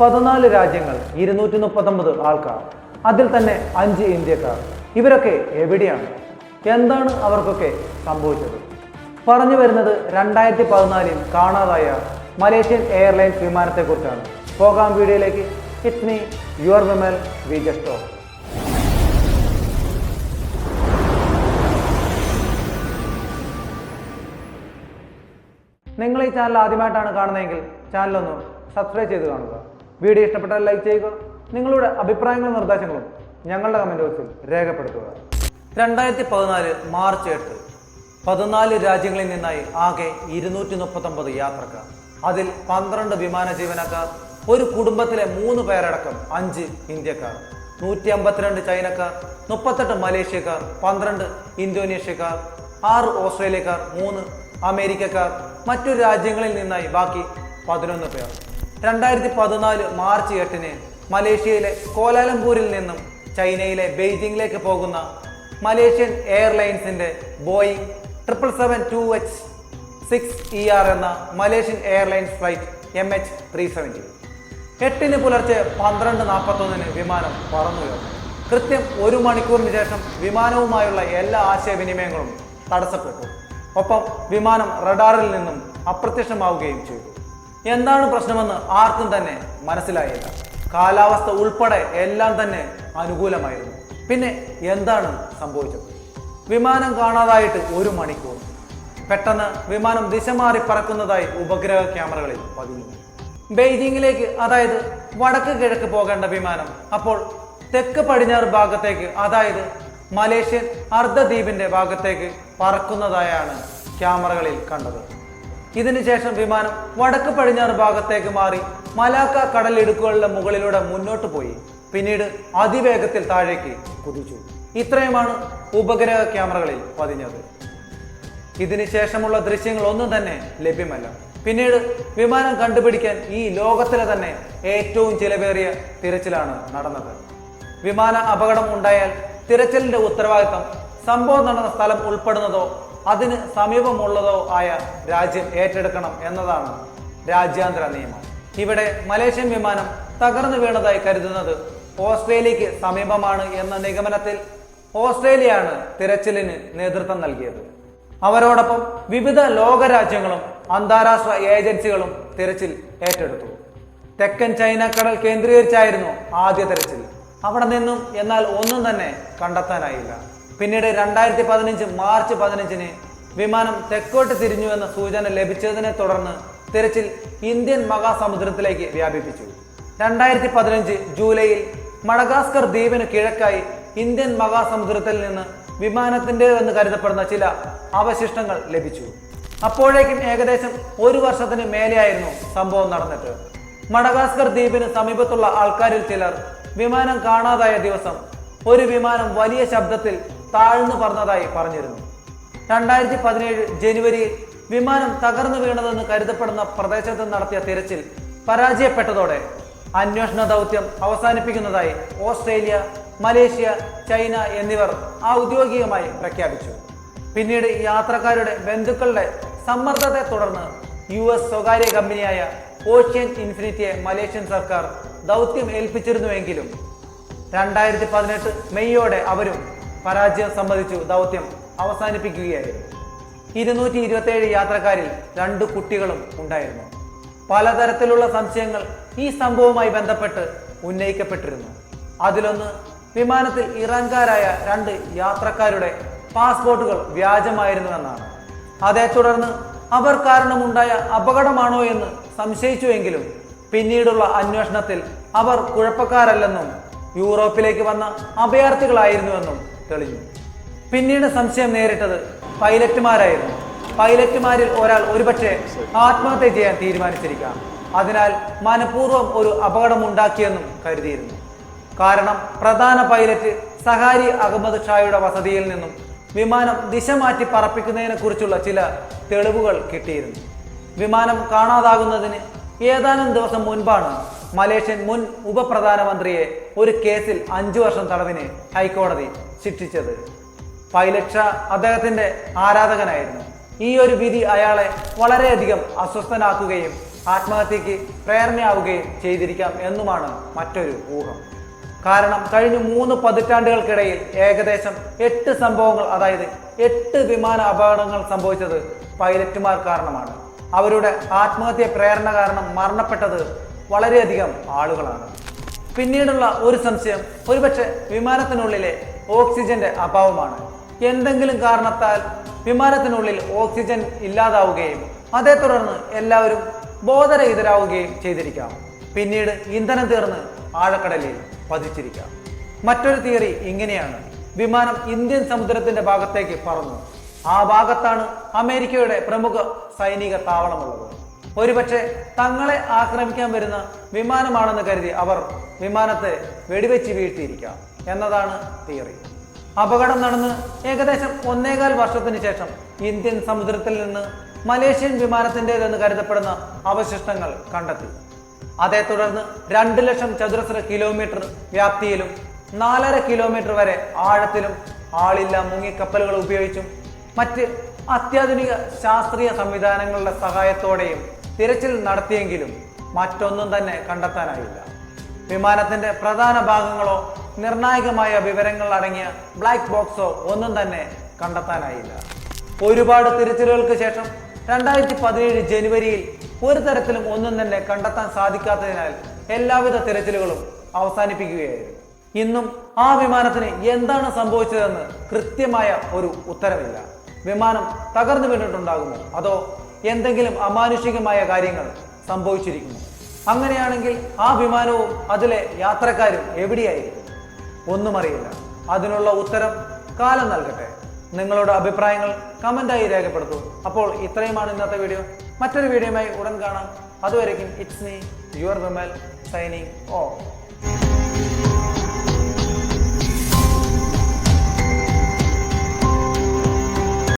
പതിനാല് രാജ്യങ്ങൾ ഇരുന്നൂറ്റി മുപ്പത്തൊമ്പത് ആൾക്കാർ അതിൽ തന്നെ അഞ്ച് ഇന്ത്യക്കാർ. ഇവരൊക്കെ എവിടെയാണ്? എന്താണ് അവർക്കൊക്കെ സംഭവിച്ചത്? പറഞ്ഞു വരുന്നത് രണ്ടായിരത്തി പതിനാലിൽ കാണാതായ മലേഷ്യൻ എയർലൈൻസ് വിമാനത്തെക്കുറിച്ചാണ്. പോകാം വീഡിയോയിലേക്ക്. It's me your Vimal V Justo നിങ്ങൾ ഈ ചാനൽ ആദ്യമായിട്ടാണ് കാണുന്നതെങ്കിൽ ചാനലൊന്ന് സബ്സ്ക്രൈബ് ചെയ്ത് കാണുക. വീഡിയോ ഇഷ്ടപ്പെട്ടാൽ ലൈക്ക് ചെയ്യുക. നിങ്ങളുടെ അഭിപ്രായങ്ങളും നിർദ്ദേശങ്ങളും ഞങ്ങളുടെ കമന്റ് ബോക്സിൽ രേഖപ്പെടുത്തുക. രണ്ടായിരത്തി പതിനാല് മാർച്ച് എട്ട് പതിനാല് രാജ്യങ്ങളിൽ നിന്നായി ആകെ ഇരുന്നൂറ്റി മുപ്പത്തൊമ്പത് യാത്രക്കാർ. അതിൽ പന്ത്രണ്ട് വിമാന ജീവനക്കാർ ഒരു കുടുംബത്തിലെ മൂന്ന് പേരടക്കം അഞ്ച് ഇന്ത്യക്കാർ നൂറ്റി അമ്പത്തിരണ്ട് ചൈനക്കാർ മുപ്പത്തെട്ട് മലേഷ്യക്കാർ പന്ത്രണ്ട് ഇന്തോനേഷ്യക്കാർ ആറ് ഓസ്ട്രേലിയക്കാർ മൂന്ന് അമേരിക്കക്കാർ മറ്റു രാജ്യങ്ങളിൽ നിന്നായി ബാക്കി പതിനൊന്ന് പേർ. രണ്ടായിരത്തി പതിനാല് മാർച്ച് എട്ടിന് മലേഷ്യയിലെ കോലാലംപൂരിൽ നിന്നും ചൈനയിലെ ബെയ്ജിംഗിലേക്ക് പോകുന്ന Malaysian എയർലൈൻസിന്റെ Boeing triple seven two H six E R എന്ന Malaysian airlines flight M H three seventy. എട്ടിന് പുലർച്ചെ പന്ത്രണ്ട് നാൽപ്പത്തൊന്നിന് വിമാനം പറന്നുയർന്നു. കൃത്യം ഒരു മണിക്കൂറിന് ശേഷം വിമാനവുമായുള്ള എല്ലാ ആശയവിനിമയങ്ങളും തടസ്സപ്പെട്ടു. ഒപ്പം വിമാനം റഡാറിൽ നിന്നും അപ്രത്യക്ഷമാവുകയും ചെയ്തു. എന്താണ് പ്രശ്നമെന്ന് ആർക്കും തന്നെ മനസ്സിലായില്ല. കാലാവസ്ഥ ഉൾപ്പെടെ എല്ലാം തന്നെ അനുകൂലമായിരുന്നു. പിന്നെ എന്താണ് സംഭവിച്ചത്? വിമാനം കാണാതായിട്ട് ഒരു മണിക്കൂർ. പെട്ടെന്ന് വിമാനം ദിശ മാറി പറക്കുന്നതായി ഉപഗ്രഹ ക്യാമറകളിൽ പതിഞ്ഞു. ബെയ്ജിങ്ങിലേക്ക് അതായത് വടക്ക് കിഴക്ക് പോകേണ്ട വിമാനം അപ്പോൾ തെക്ക് പടിഞ്ഞാറ് ഭാഗത്തേക്ക് അതായത് മലേഷ്യൻ അർദ്ധദ്വീപിന്റെ ഭാഗത്തേക്ക് പറക്കുന്നതായാണ് ക്യാമറകളിൽ കണ്ടത്. ഇതിനുശേഷം വിമാനം വടക്ക് പടിഞ്ഞാറ് ഭാഗത്തേക്ക് മാറി മലാക്ക കടലിടുക്കുകളുടെ മുകളിലൂടെ മുന്നോട്ട് പോയി. പിന്നീട് അതിവേഗത്തിൽ താഴേക്ക് കുതിച്ചു. ഇത്രയുമാണ് ഉപഗ്രഹ ക്യാമറകളിൽ പതിഞ്ഞത്. ഇതിനുശേഷമുള്ള ദൃശ്യങ്ങൾ ഒന്നും തന്നെ ലഭ്യമല്ല. പിന്നീട് വിമാനം കണ്ടുപിടിക്കാൻ ഈ ലോകത്തിലെ തന്നെ ഏറ്റവും ചിലവേറിയ തിരച്ചിലാണ് നടന്നത്. വിമാന അപകടം ഉണ്ടായാൽ തിരച്ചിലിന്റെ ഉത്തരവാദിത്തം സംഭവം നടന്ന സ്ഥലം ഉൾപ്പെടുന്നതോ അതിന് സമീപമുള്ളതോ ആയ രാജ്യം ഏറ്റെടുക്കണം എന്നതാണ് രാജ്യാന്തര നിയമം. ഇവിടെ മലേഷ്യൻ വിമാനം തകർന്നു വീണതായി കരുതുന്നത് ഓസ്ട്രേലിയക്ക് സമീപമാണ് എന്ന നിഗമനത്തിൽ ഓസ്ട്രേലിയയാണ് തിരച്ചിലിന് നേതൃത്വം നൽകിയത്. അവരോടൊപ്പം വിവിധ ലോകരാജ്യങ്ങളും അന്താരാഷ്ട്ര ഏജൻസികളും തിരച്ചിൽ ഏറ്റെടുത്തു. തെക്കൻ ചൈന കടൽ കേന്ദ്രീകരിച്ചായിരുന്നു ആദ്യ തിരച്ചിൽ. അവിടെ നിന്നും എന്നാൽ ഒന്നും തന്നെ കണ്ടെത്താനായില്ല. പിന്നീട് രണ്ടായിരത്തി പതിനഞ്ച് മാർച്ച് പതിനഞ്ചിന് വിമാനം തെക്കോട്ട് തിരിഞ്ഞു എന്ന സൂചന ലഭിച്ചതിനെ തുടർന്ന് തിരച്ചിൽ ഇന്ത്യൻ മഹാസമുദ്രത്തിലേക്ക് വ്യാപിപ്പിച്ചു. രണ്ടായിരത്തി പതിനഞ്ച് ജൂലൈയിൽ മഡഗാസ്കർ ദ്വീപിന് കിഴക്കായി ഇന്ത്യൻ മഹാസമുദ്രത്തിൽ നിന്ന് വിമാനത്തിന്റെതെന്ന് കരുതപ്പെടുന്ന ചില അവശിഷ്ടങ്ങൾ ലഭിച്ചു. അപ്പോഴേക്കും ഏകദേശം ഒരു വർഷത്തിന് മേലെയായിരുന്നു സംഭവം നടന്നിട്ട്. മഡഗാസ്കർ ദ്വീപിന് സമീപത്തുള്ള ആൾക്കാരിൽ ചിലർ വിമാനം കാണാതായ ദിവസം ഒരു വിമാനം വലിയ ശബ്ദത്തിൽ താഴ്ന്നു പറഞ്ഞതായി പറഞ്ഞിരുന്നു. രണ്ടായിരത്തി പതിനേഴ് ജനുവരിയിൽ വിമാനം തകർന്നു വീണതെന്ന് കരുതപ്പെടുന്ന പ്രദേശത്ത് നടത്തിയ തിരച്ചിൽ പരാജയപ്പെട്ടതോടെ അന്വേഷണ ദൗത്യം അവസാനിപ്പിക്കുന്നതായി ഓസ്ട്രേലിയ മലേഷ്യ ചൈന എന്നിവർ ഔദ്യോഗികമായി പ്രഖ്യാപിച്ചു. പിന്നീട് യാത്രക്കാരുടെ ബന്ധുക്കളുടെ സമ്മർദ്ദത്തെ തുടർന്ന് യു എസ് സ്വകാര്യ കമ്പനിയായ ഓഷ്യൻ ഇൻഫിനിറ്റിയെ മലേഷ്യൻ സർക്കാർ ദൗത്യം ഏൽപ്പിച്ചിരുന്നുവെങ്കിലും രണ്ടായിരത്തി പതിനെട്ട് മെയ്യോടെ അവരും പരാജയം സംബന്ധിച്ചു ദൗത്യം അവസാനിപ്പിക്കുകയായിരുന്നു. ഇരുന്നൂറ്റി ഇരുപത്തേഴ് യാത്രക്കാരിൽ രണ്ട് കുട്ടികളും ഉണ്ടായിരുന്നു. പലതരത്തിലുള്ള സംശയങ്ങൾ ഈ സംഭവവുമായി ബന്ധപ്പെട്ട് ഉന്നയിക്കപ്പെട്ടിരുന്നു. അതിലൊന്ന് വിമാനത്തിൽ ഇറാൻകാരായ രണ്ട് യാത്രക്കാരുടെ പാസ്പോർട്ടുകൾ വ്യാജമായിരുന്നുവെന്നാണ്. അതേ തുടർന്ന് അവർ കാരണമുണ്ടായ അപകടമാണോ എന്ന് സംശയിച്ചുവെങ്കിലും പിന്നീടുള്ള അന്വേഷണത്തിൽ അവർ കുഴപ്പക്കാരല്ലെന്നും യൂറോപ്പിലേക്ക് വന്ന അഭയാർത്ഥികളായിരുന്നുവെന്നും തെളിഞ്ഞു. പിന്നീട് സംശയം നേരിട്ടത് പൈലറ്റുമാരായിരുന്നു. പൈലറ്റുമാരിൽ ഒരാൾ ഒരുപക്ഷെ ആത്മഹത്യ ചെയ്യാൻ തീരുമാനിച്ചിരിക്കാം. അതിനാൽ മനഃപൂർവം ഒരു അപകടമുണ്ടാക്കിയെന്നും കരുതിയിരുന്നു. കാരണം പ്രധാന പൈലറ്റ് സഹാരി അഹമ്മദ് ഷായുടെ വസതിയിൽ നിന്നും വിമാനം ദിശ മാറ്റി പറപ്പിക്കുന്നതിനെ കുറിച്ചുള്ള ചില തെളിവുകൾ കിട്ടിയിരുന്നു. വിമാനം കാണാതാകുന്നതിന് ഏതാനും ദിവസം മുൻപാണ് മലേഷ്യൻ മുൻ ഉപപ്രധാനമന്ത്രിയെ ഒരു കേസിൽ അഞ്ചു വർഷം തടവിന് ഹൈക്കോടതി ശിക്ഷിച്ചത് പൈലക്ഷ അദ്ദേഹത്തിന്റെ ആരാധകനായിരുന്നു. ഈ ഒരു വിധി അയാളെ വളരെയധികം അസ്വസ്ഥനാക്കുകയും ആത്മഹത്യക്ക് പ്രേരണയാവുകയും ചെയ്തിരിക്കാം എന്നുമാണ് മറ്റൊരു ഊഹം. കാരണം കഴിഞ്ഞ മൂന്ന് പതിറ്റാണ്ടുകൾക്കിടയിൽ ഏകദേശം എട്ട് സംഭവങ്ങൾ അതായത് എട്ട് വിമാന അപകടങ്ങൾ സംഭവിച്ചത് പൈലറ്റുമാർ കാരണമാണ്. അവരുടെ ആത്മഹത്യ പ്രേരണ കാരണം മരണപ്പെട്ടത് വളരെയധികം ആളുകളാണ്. പിന്നീടുള്ള ഒരു സംശയം ഒരുപക്ഷെ വിമാനത്തിനുള്ളിലെ ഓക്സിജന്റെ അഭാവമാണ്. എന്തെങ്കിലും കാരണത്താൽ വിമാനത്തിനുള്ളിൽ ഓക്സിജൻ ഇല്ലാതാവുകയും അതേ തുടർന്ന് എല്ലാവരും ബോധരഹിതരാവുകയും ചെയ്തിരിക്കാം. പിന്നീട് ഇന്ധനം തീർന്ന് ആഴക്കടലിൽ പതിച്ചിരിക്കാം. മറ്റൊരു തിയറി ഇങ്ങനെയാണ്. വിമാനം ഇന്ത്യൻ സമുദ്രത്തിന്റെ ഭാഗത്തേക്ക് പറന്നു. ആ ഭാഗത്താണ് അമേരിക്കയുടെ പ്രമുഖ സൈനിക താവളമുള്ളത്. ഒരുപക്ഷെ തങ്ങളെ ആക്രമിക്കാൻ വരുന്ന വിമാനമാണെന്ന് കരുതി അവർ വിമാനത്തെ വെടിവെച്ച് വീഴ്ത്തിയിരിക്കാം എന്നതാണ് തിയറി. അപകടം നടന്ന് ഏകദേശം ഒന്നേകാൽ വർഷത്തിന് ശേഷം ഇന്ത്യൻ സമുദ്രത്തിൽ നിന്ന് മലേഷ്യൻ വിമാനത്തിന്റെതെന്ന് കരുതപ്പെടുന്ന അവശിഷ്ടങ്ങൾ കണ്ടെത്തി. അതേ തുടർന്ന് രണ്ട് ലക്ഷം ചതുരശ്ര കിലോമീറ്റർ വ്യാപ്തിയിലും നാലര കിലോമീറ്റർ വരെ ആഴത്തിലും ആളില്ല മുങ്ങിക്കപ്പലുകൾ ഉപയോഗിച്ചും മറ്റ് അത്യാധുനിക ശാസ്ത്രീയ സംവിധാനങ്ങളുടെ സഹായത്തോടെയും തിരച്ചിൽ നടത്തിയെങ്കിലും മറ്റൊന്നും തന്നെ കണ്ടെത്താനായില്ല. വിമാനത്തിന്റെ പ്രധാന ഭാഗങ്ങളോ നിർണായകമായ വിവരങ്ങൾ അടങ്ങിയ ബ്ലാക്ക് ബോക്സോ ഒന്നും തന്നെ കണ്ടെത്താനായില്ല. ഒരുപാട് തിരച്ചിലുകൾക്ക് ശേഷം രണ്ടായിരത്തി പതിനേഴ് ജനുവരിയിൽ ഒരു തരത്തിലും ഒന്നും തന്നെ കണ്ടെത്താൻ സാധിക്കാത്തതിനാൽ എല്ലാവിധ തിരച്ചിലുകളും അവസാനിപ്പിക്കുകയായിരുന്നു. ഇന്നും ആ വിമാനത്തിന് എന്താണ് സംഭവിച്ചതെന്ന് കൃത്യമായ ഒരു ഉത്തരവില്ല. വിമാനം തകർന്നു വീണിട്ടുണ്ടാകുമോ? അതോ എന്തെങ്കിലും അമാനുഷികമായ കാര്യങ്ങൾ സംഭവിച്ചിരിക്കുന്നു. അങ്ങനെയാണെങ്കിൽ ആ വിമാനവും അതിലെ യാത്രക്കാരും എവിടെയായിരിക്കും? ഒന്നും അറിയില്ല അതിനുള്ള ഉത്തരം കാലം നൽകട്ടെ. നിങ്ങളുടെ അഭിപ്രായങ്ങൾ കമന്റായി രേഖപ്പെടുത്തൂ. അപ്പോൾ ഇത്രയുമാണ് ഇന്നത്തെ വീഡിയോ. മറ്റൊരു വീഡിയോയുമായി ഉടൻ കാണാം. അതുവരേക്കും it's me your Vimal signing off